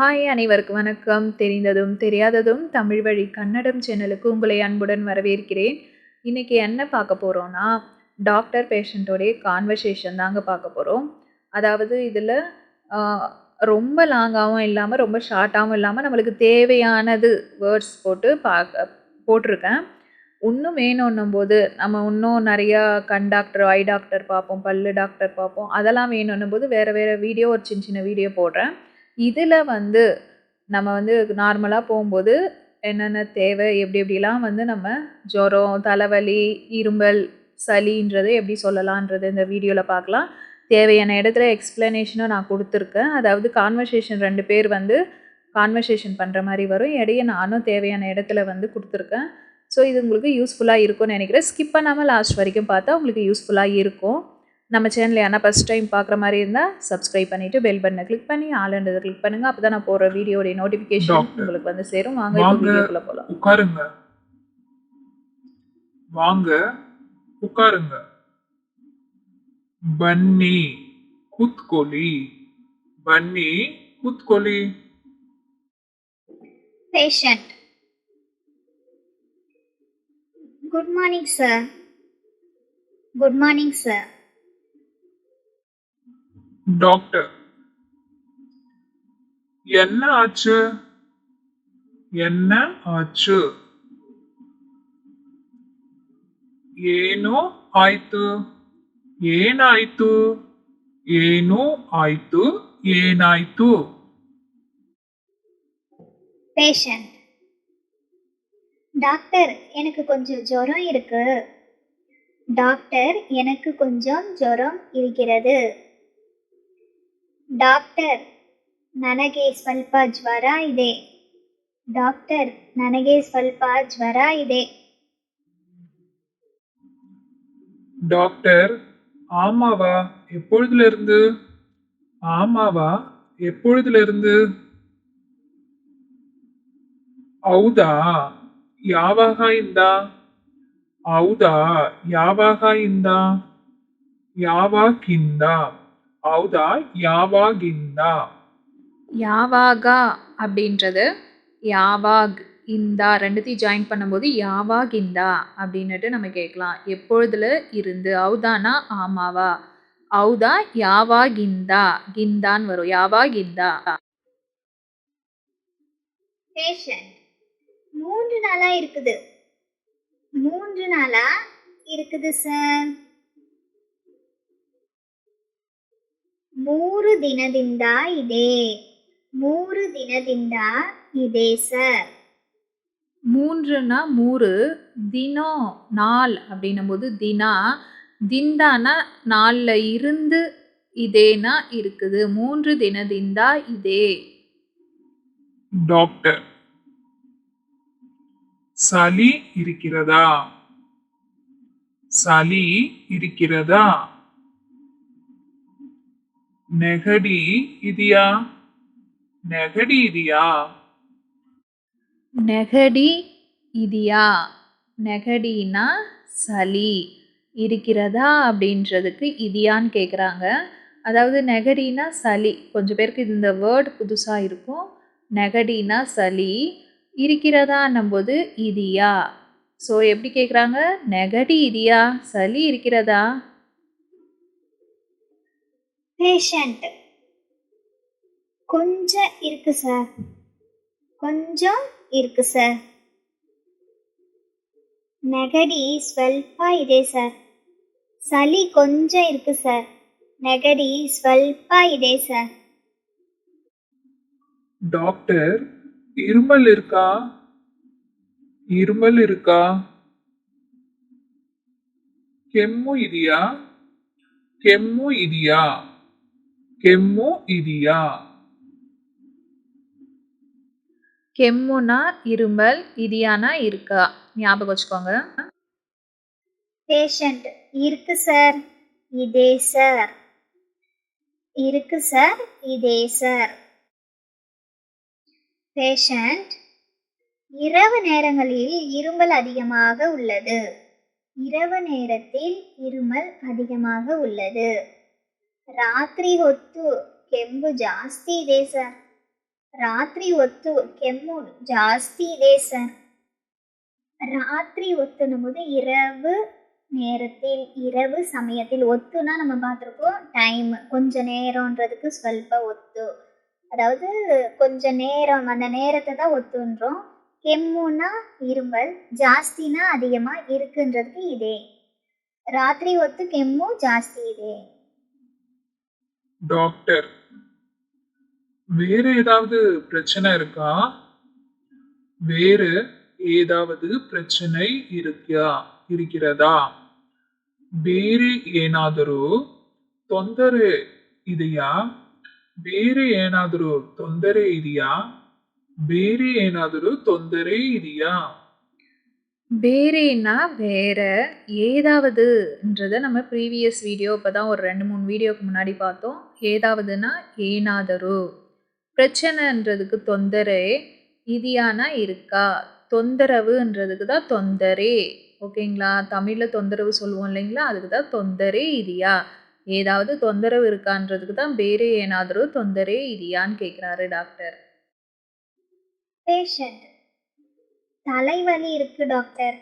Hi அனைவருக்கும் வணக்கம். தெரிந்ததும் தெரியாததும் தமிழ் வழி கன்னடம் சேனலுக்கு உங்களை அன்புடன் வரவேற்கிறேன். இன்றைக்கி என்ன பார்க்க போகிறோன்னா டாக்டர் பேஷண்ட்டோடைய கான்வர்சேஷன் தாங்க பார்க்க போகிறோம் அதாவது இதில் ரொம்ப லாங்காகவும் இல்லாமல் ரொம்ப ஷார்ட்டாகவும் இல்லாமல் நம்மளுக்கு தேவையானது வேர்ட்ஸ் போட்டு பார்க்க போட்டிருக்கேன். இன்னும் வேணும்னும் போது நம்ம இன்னும் நிறையா கண் டாக்டர் ஐ டாக்டர் பார்ப்போம் பல்லு டாக்டர் பார்ப்போம். அதெல்லாம் வேணும்னும் போது வேறு வேறு வீடியோ ஒரு சின்ன சின்ன வீடியோ போடுறேன். இதில் வந்து நம்ம வந்து நார்மலாக போகும்போது என்னென்ன தேவை எப்படி எப்படிலாம் வந்து நம்ம ஜுரம் தலைவலி இரும்பல் சளின்றது எப்படி சொல்லலான்றது இந்த வீடியோவில் பார்க்கலாம். தேவையான இடத்துல எக்ஸ்ப்ளனேஷனும் நான் கொடுத்துருக்கேன். அதாவது கான்வர்சேஷன் ரெண்டு பேர் வந்து கான்வர்சேஷன் பண்ணுற மாதிரி வரும். இடையே நானும் தேவையான இடத்துல வந்து கொடுத்துருக்கேன். ஸோ இது உங்களுக்கு யூஸ்ஃபுல்லாக இருக்கும்னு நினைக்கிறேன். ஸ்கிப் பண்ணாமல் லாஸ்ட் வரைக்கும் பார்த்தா உங்களுக்கு யூஸ்ஃபுல்லாக இருக்கும். நம்ம சேனல் யாரா ஃபஸ்ட் டைம் பார்க்குற மாதிரி இருந்தால் சப்ஸ்கிரைப் பண்ணிவிட்டு பெல் பட்டனை கிளிக் பண்ணி ஆல் அண்டதை கிளிக் பண்ணுங்க. அப்போ தான் நான் போகிற வீடியோடைய நோட்டிஃபிகேஷன் உங்களுக்கு வந்து சேரும். வாங்க இப்போ வீடியோக்குள்ளே போகலாம் உட்காருங்க. வாங்க உட்காருங்க. பன்னி குத்கோலி பன்னி குத்கோலி patient good morning sir good morning sir doctor என்ன ஆச்சு என்ன ಆಚು ಏನೋ ಆಯ್ತು ಏನಾಯ್ತು ಏನೋ ಆಯ್ತು ಏನಾಯ್ತು Patient. டாக்டர் எனக்கு கொஞ்சம் ஜுரம் இருக்கு டாக்டர் எனக்கு கொஞ்சம் ஜுரம் இருக்கிறது ಡಾಕ್ಟರ್ ನನಗೆ ಸ್ವಲ್ಪ ಜ್ವರ ಇದೆ ಡಾಕ್ಟರ್ ನನಗೆ ಸ್ವಲ್ಪ ಜ್ವರ ಇದೆ டாக்டர் ஆமாவா எப்பொழுதுல இருந்து ஆமாவா எப்பொழுதுல இருந்து ಹೌದಾ ಯಾವಾಗ ಇಂದ ಹೌದಾ ಯಾವಾಗ ಇಂದ ಯಾವಾಗಿಂದ ಹೌದಾ ಯಾವಾಗಿಂದ யாவாக அப்படின்றது யாவாக் இந்தா ரெண்டுத்தையும் ஜாயின் பண்ணும்போது யாவாக் இந்தா அப்படின்னுட்டு நம்ம கேட்கலாம் எப்பொழுதுல இருந்து அவுதானா ஆமாவா அவுதா யாவா கிந்தா கிந்தான் வரும் யாவா கிந்தா பேஷண்ட் மூன்று நாளா இருக்குது மூன்று நாளா இருக்குது சார் ಮೂರು ದಿನದಿಂದ ಇದೆ ಮೂರು ದಿನದಿಂದ ಇದೆ ಸರ್ மூன்றுனா மூறு தினம் நாள் அப்படின்னும் போது தினா திந்தானா நாளில் இருந்து இதேனா இருக்குது மூன்று தினதிந்தா இதே டாக்டர் சளி இருக்கிறதா சளி இருக்கிறதா நெகடி இதியா? நெகடி இதியா? நெகடி இதியா? நெகடினா சளி. இருக்கிறதா அப்படின்றதுக்கு இதியான்னு கேட்குறாங்க அதாவது நெகடினா சளி. கொஞ்சம் பேருக்கு இந்த வேர்டு புதுசாக இருக்கும். நெகடினா சளி. இருக்கிறதான்னும்போது இதியா. ஸோ எப்படி கேட்குறாங்க நெகடி இதியா? சளி இருக்கிறதா? பேஷண்ட் கொஞ்சம் இருக்கு சார் கொஞ்சம் இருக்கு சார் நெகடி ஸ்வல்பா இதே சார் சளி கொஞ்சம் இருக்கு சார் நெகடி ஸ்வல்பா இதே சார் டாக்டர் இருமல் இருக்கா? இருமல் இருக்கா? கெம்மு இதியா? கெம்மு ಇದೆಯಾ கெம்மோ இடியா கெம்முனா இருமல் இடியானா இருக்கா? ஞாபகம் வச்சுக்கோங்க. பேஷண்ட் இருக்கு சார் இதே சார் இருக்கு சார் இதே சார் பேஷண்ட் இரவு நேரங்களில் இருமல் அதிகமாக உள்ளது. இரவு நேரத்தில் இருமல் அதிகமாக உள்ளது. ರಾತ್ರಿ ಹೊತ್ತು ಕೆಮ್ಮು ಜಾಸ್ತಿ ಇದೆ ಸರ್ ರಾತ್ರಿ ಹೊತ್ತು ಕೆಮ್ಮು ಜಾಸ್ತಿ ಇದೆ ಸರ್ ராத்திரி ஒத்துனும் போது இரவு நேரத்தில் இரவு சமயத்தில் ஒத்துனா நம்ம பார்த்துருக்கோம் டைம் கொஞ்ச நேரம்ன்றதுக்கு ஸ்வல்ப ஒத்து அதாவது கொஞ்ச நேரம் அந்த நேரத்தை தான் ஒத்துன்றோம் கெம்முன்னா இருமல் ஜாஸ்தினா அதிகமாக இருக்குன்றதுக்கு இதே ராத்திரி ஒத்து ಕೆಮ್ಮು ಜಾಸ್ತಿ ಇದೆ டாக்டர் வேற ஏதாவது பிரச்சனை இருக்கா வேற ஏதாவது பிரச்சனை இருக்கா இருக்கிறதா ಬೇರೆ ಏನಾದರೂ ತೊಂದರೆ ಇದೆಯಾ ಬೇರೆ ಏನಾದರೂ ತೊಂದರೆ ಇದೆಯಾ ಬೇರೆ ಏನಾದರೂ ತೊಂದರೆ ಇದೆಯಾ வேறேன்னா வேற ஏதாவதுன்றத நம்ம ப்ரீவியஸ் வீடியோ இப்போ தான் ஒரு ரெண்டு மூணு வீடியோக்கு முன்னாடி பார்த்தோம். ஏதாவதுன்னா ஏனாதரு. பிரச்சனைன்றதுக்கு தொந்தரே இதியானா இருக்கா? தொந்தரவுன்றதுக்கு தான் தொந்தரே. ஓகேங்களா? தமிழில் தொந்தரவு சொல்லுவோம் இல்லைங்களா? அதுக்கு தான் தொந்தரே இதியா. ஏதாவது தொந்தரவு இருக்கான்றதுக்கு தான் வேறே ஏனாதரு தொந்தரே இதியான்னு கேட்குறாரு டாக்டர். பேஷண்ட் தலைவலி இருக்கு டாக்டர்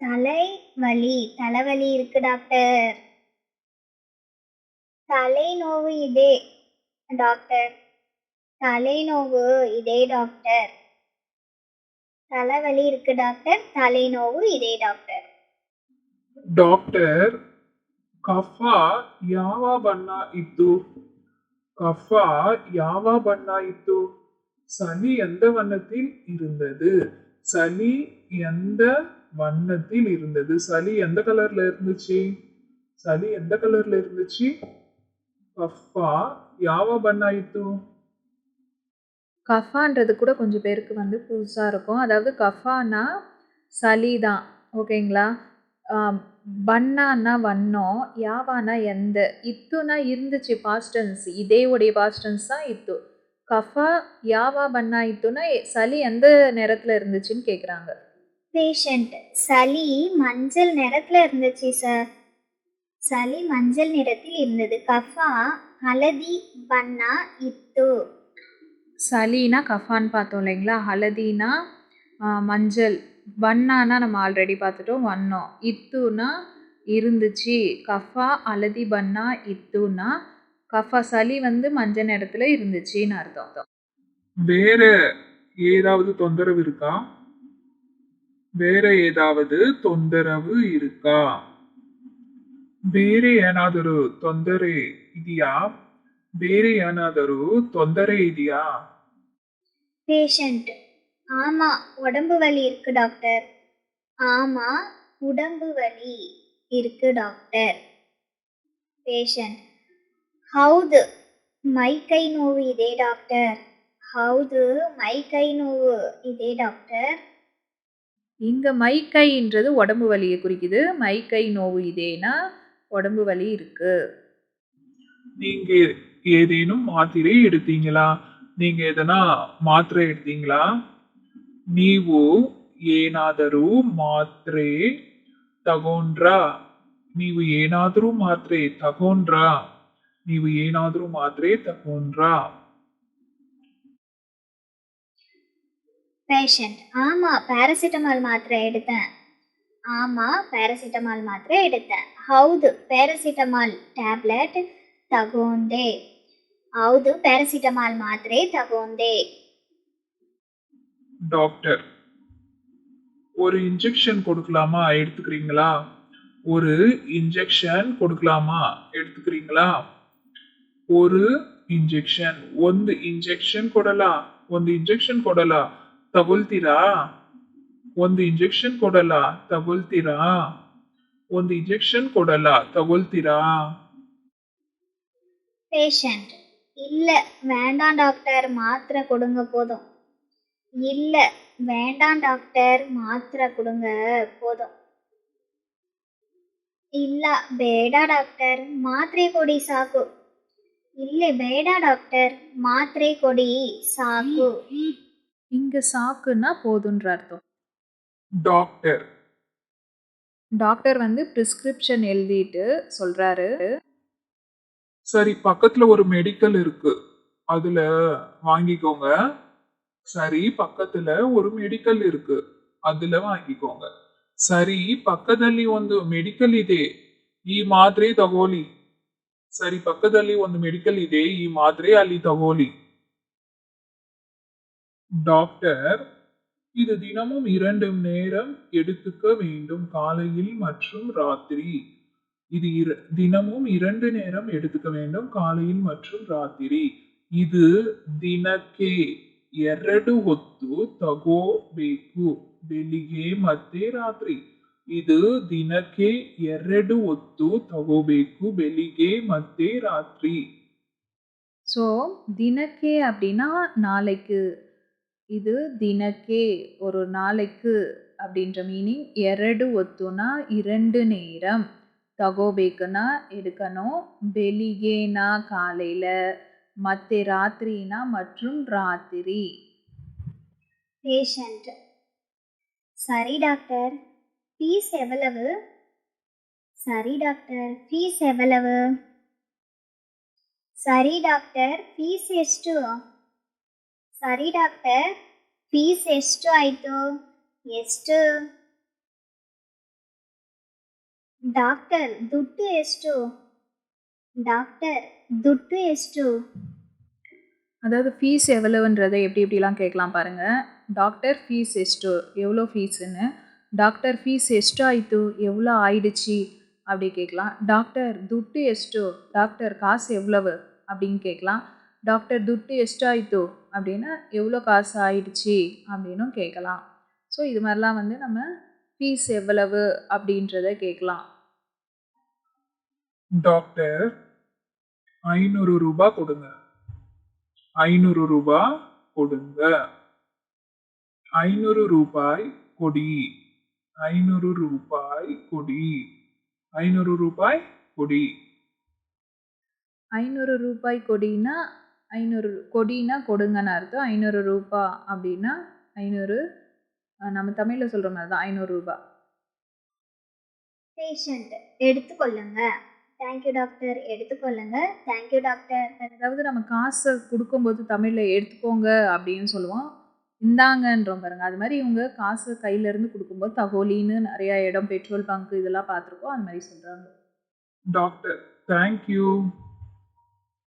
தலைவலி தலைவலி இருக்கு டாக்டர் தலைநோவு இதே டாக்டர் தலைநோவு இதே டாக்டர் தலைவலி இருக்கு டாக்டர் தலைநோவு இதே டாக்டர் ಡಾಕ್ಟರ್ ಕಫ ಯಾವ ಬಣ್ಣ ಇತ್ತು ಕಫ ಯಾವ ಬಣ್ಣ ಇತ್ತು சனி எந்த வண்ணத்தில் இருந்தது? சனி எந்த வண்ணத்தில் இருந்தது? சளி எந்த கலர்ல இருந்துச்சு? சளி எந்த கலர்ல இருந்துச்சு? கஃபா ಯಾವ பண் கஃபான்றது கூட கொஞ்சம் பேருக்கு வந்து புதுசாக இருக்கும். அதாவது கஃபானா சளி தான் ஓகேங்களா பண்ணான்னா வண்ணம் யாவானா எந்த? இத்துனா இருந்துச்சு பாஸ்டன்ஸ் இதே உடைய பாஸ்டன்ஸ் தான் இத்து. கஃபா யாவா எ- சளி எந்த நேரத்தில் இருந்துச்சுன்னு கேட்குறாங்க பேஷண்ட் சளி மஞ்சள் நிறத்துல இருந்துச்சு சார் சளி மஞ்சள் நிறத்தில் இருந்தது. கஃபா ஹலதி பன்னா இத்து. சளினா கஃபான்னு பார்த்தோம் இல்லைங்களா? ஹலதினா மஞ்சள். வண்ணானா நம்ம ஆல்ரெடி பார்த்துட்டோம் வண்ணம். இத்துனா இருந்துச்சு. கஃபா அலதி பன்னா இத்துனா கஃபா சளி வந்து மஞ்சள் நிறத்துல இருந்துச்சுன்னு அர்த்தம் வேற ஏதாவது தொந்தரவு இருக்கா வேற ஏதாவது தொந்தரவு இருக்கா ಬೇರೆ ಏನಾದರೂ ತೊಂದರೆ ಇದೆಯಾ ಬೇರೆ ಏನಾದರೂ ತೊಂದರೆ ಇದೆಯಾ பேஷண்ட் ஆமா உடம்பு வலி இருக்கு டாக்டர் ஆமா உடம்பு வலி இருக்கு டாக்டர் பேஷண்ட் ಹೌದು ಮೈ ಕೈ ನೋವು ಇದೆ ಡಾಕ್ಟರ್ ಹೌದು ಮೈ ಕೈ ನೋವು ಇದೆ ಡಾಕ್ಟರ್ இங்க மைக்கைன்றது உடம்பு வலியை குறிக்குது மைக்கை நோவு இதேனா உடம்பு வலி இருக்கு நீங்க ஏதேனும் மாத்திரை எடுத்தீங்களா நீங்க எதனா ಮಾತ್ರೆ எடுத்தீங்களா ನೀವು ಏನಾದರೂ ಮಾತ್ರೆ ತಗೊಂಡ್ರಾ ನೀವು ಏನಾದರೂ ಮಾತ್ರೆ ತಗೊಂಡ್ರಾ ನೀವು ಏನಾದರೂ ಮಾತ್ರೆ ತಗೊಂಡ್ರಾ பேஷண்ட் ஆமா ಪ್ಯಾರಾಸಿಟಮಾಲ್ ಮಾತ್ರೆ எடுத்தேன் ஆமா ಪ್ಯಾರಾಸಿಟಮಾಲ್ ಮಾತ್ರೆ எடுத்தேன் ಹೌದು ಪ್ಯಾರಾಸಿಟಮಾಲ್ ಟ್ಯಾಬ್ಲೆಟ್ ತಗೊಂಡೆ ಹೌದು ಪ್ಯಾರಾಸಿಟಮಾಲ್ ಮಾತ್ರೆ ತಗೊಂಡೆ டாக்டர் ஒரு இன்ஜெக்ஷன் கொடுக்கலாமா எடுத்துக்கிறீங்களா ஒரு இன்ஜெக்ஷன் கொடுக்கலாமா எடுத்துக்கிறீங்களா ஒரு ಇಂಜೆಕ್ಷನ್ ಒಂದು ಇಂಜೆಕ್ಷನ್ ಕೊಡಲ್ಲ ಒಂದು ಇಂಜೆಕ್ಷನ್ ಕೊಡಲ್ಲ ತಗೊಳ್ತೀರಾ ಒಂದು ಇಂಜೆಕ್ಷನ್ ಕೊಡಲ್ಲ ತಗೊಳ್ತೀರಾ ಒಂದು ಇಂಜೆಕ್ಷನ್ ಕೊಡಲ್ಲ ತಗೊಳ್ತೀರಾ பேஷண்ட் இல்ல வேண்டாம் டாக்டர் மாத்திரை கொடுங்க போதும் இல்ல வேண்டாம் டாக்டர் மாத்திரை கொடுங்க போதும் ಇಲ್ಲ ಬೇಡ ಡಾಕ್ಟರ್ ಮಾತ್ರೆ ಕೊಡಿ ಸಾಕು ಇಲ್ಲೇ ಬೇಡ ಡಾಕ್ಟರ್ ಮಾತ್ರೆ ಕೊಡಿ ಸಾಕು இங்க சாக்குன்னா போதுன்ற அர்த்தம் டாக்டர் டாக்டர் வந்து பிரிஸ்கிரிப்ஷன் எழுதிட்டு சொல்றாரு சரி பக்கத்துல ஒரு மெடிக்கல் இருக்கு அதுல வாங்கிக்கோங்க சரி பக்கத்துல ஒரு மெடிக்கல் இருக்கு அதுல வாங்கிக்கோங்க ಸರಿ ಪಕ್ಕದಲ್ಲಿ ಒಂದು ಮೆಡಿಕಲ್ ಇದೆ ಈ ಮಾತ್ರೆ ತಗೋಲಿ ಸರಿ ಪಕ್ಕದಲ್ಲಿ ಒಂದು ಮೆಡಿಕಲ್ ಇದೆ ಈ ಮಾತ್ರೆ ಅಲ್ಲಿ ತಗೊಳ್ಳಿ. டாக்டர் இது தினமும் இரண்டு நேரம் எடுத்துக்க வேண்டும் காலையில் மற்றும் ராத்திரி. இது இர தினமும் இரண்டு நேரம் எடுத்துக்க வேண்டும் காலையில் மற்றும் ராத்திரி. இது ದಿನಕ್ಕೆ ಎರಡು ಹೊತ್ತು ತಗೋಬೇಕು ಬೆಳಿಗ್ಗೆ ಮತ್ತೆ ರಾತ್ರಿ. ಇದು ದಿನಕ್ಕೆ ಎರಡು ಹೊತ್ತು ತಗೋಬೇಕು ಬೆಳಿಗ್ಗೆ ಮತ್ತೆ ರಾತ್ರಿ ஸோ தினக்கே அப்படின்னா நாளைக்கு இது தினக்கே ஒரு நாளைக்கு அப்படின்ற மீனிங் எரடு ஒத்துனா இரண்டு நேரம் தகோபேக்குனா எடுக்கணும் பெலிகேனா காலையில் மத்தே ராத்திரினா மற்றும் ராத்திரி பேஷண்ட் சரி டாக்டர் ஃபீஸ் எவ்வளவு சரி டாக்டர் ஃபீஸ் எவ்வளவு சரி டாக்டர் ಫೀಸ್ ಎಷ್ಟು ಸರಿ ಡಾಕ್ಟರ್ ಫೀಸ್ ಎಷ್ಟು ಆಯಿತು ಎಷ್ಟು ಡಾಕ್ಟರ್ ದುಡ್ಡು ಎಷ್ಟು ಡಾಕ್ಟರ್ ದುಡ್ಡು ಎಷ್ಟು அதாவது ஃபீஸ் எவ்வளவுன்றதை எப்படி எப்படிலாம் கேட்கலாம் பாருங்கள் டாக்டர் ஃபீஸ் எஸ்ட்டு எவ்வளோ ஃபீஸுன்னு டாக்டர் ஃபீஸ் எஷ்டோ எவ்வளோ ஆயிடுச்சு? அப்படி கேட்கலாம். டாக்டர் துட்டு எஷ்டோ டாக்டர் காசு எவ்வளவு? அப்படின்னு கேட்கலாம். டாக்டர் துட்டு ఎస్ట్ அப்படின்னா எவ்வளோ காசு ஆயிடுச்சு? அப்படின்னும் கேட்கலாம். ஸோ இது மாதிரிலாம் வந்து நம்ம ஃபீஸ் எவ்வளவு அப்படின்றத கேட்கலாம். டாக்டர் ஐநூறு ரூபா கொடுங்க. ஐநூறு ரூபாய் கொடுங்க. ஐநூறு ரூபாய் கொடி. ஐநூறு ரூபாய் கொடி. ஐநூறு ரூபாய் கொடி. ஐநூறு ரூபாய் கொடினா ஐநூறு கொடினா கொடுங்கன்னு அர்த்தம். ஐநூறு ரூபா அப்படின்னா ஐநூறு நம்ம தமிழில் சொல்கிற மாதிரி தான் ஐநூறு ரூபா. பேஷண்ட் எடுத்துக்கொள்ளுங்க. தேங்க்யூ டாக்டர் எடுத்துக்கொள்ளுங்க. தேங்க்யூ டாக்டர் அதாவது நம்ம காசை கொடுக்கும்போது தமிழில் எடுத்துக்கோங்க அப்படின்னு சொல்லுவோம். இந்தாங்கன்றோம் பாருங்க. அது மாதிரி இவங்க காசு கையிலேருந்து கொடுக்கும்போது தகோலின்னு நிறையா இடம் பெட்ரோல் பங்க் இதெல்லாம் பார்த்துருக்கோம். அது மாதிரி சொல்கிறாங்க டாக்டர் தேங்க்யூ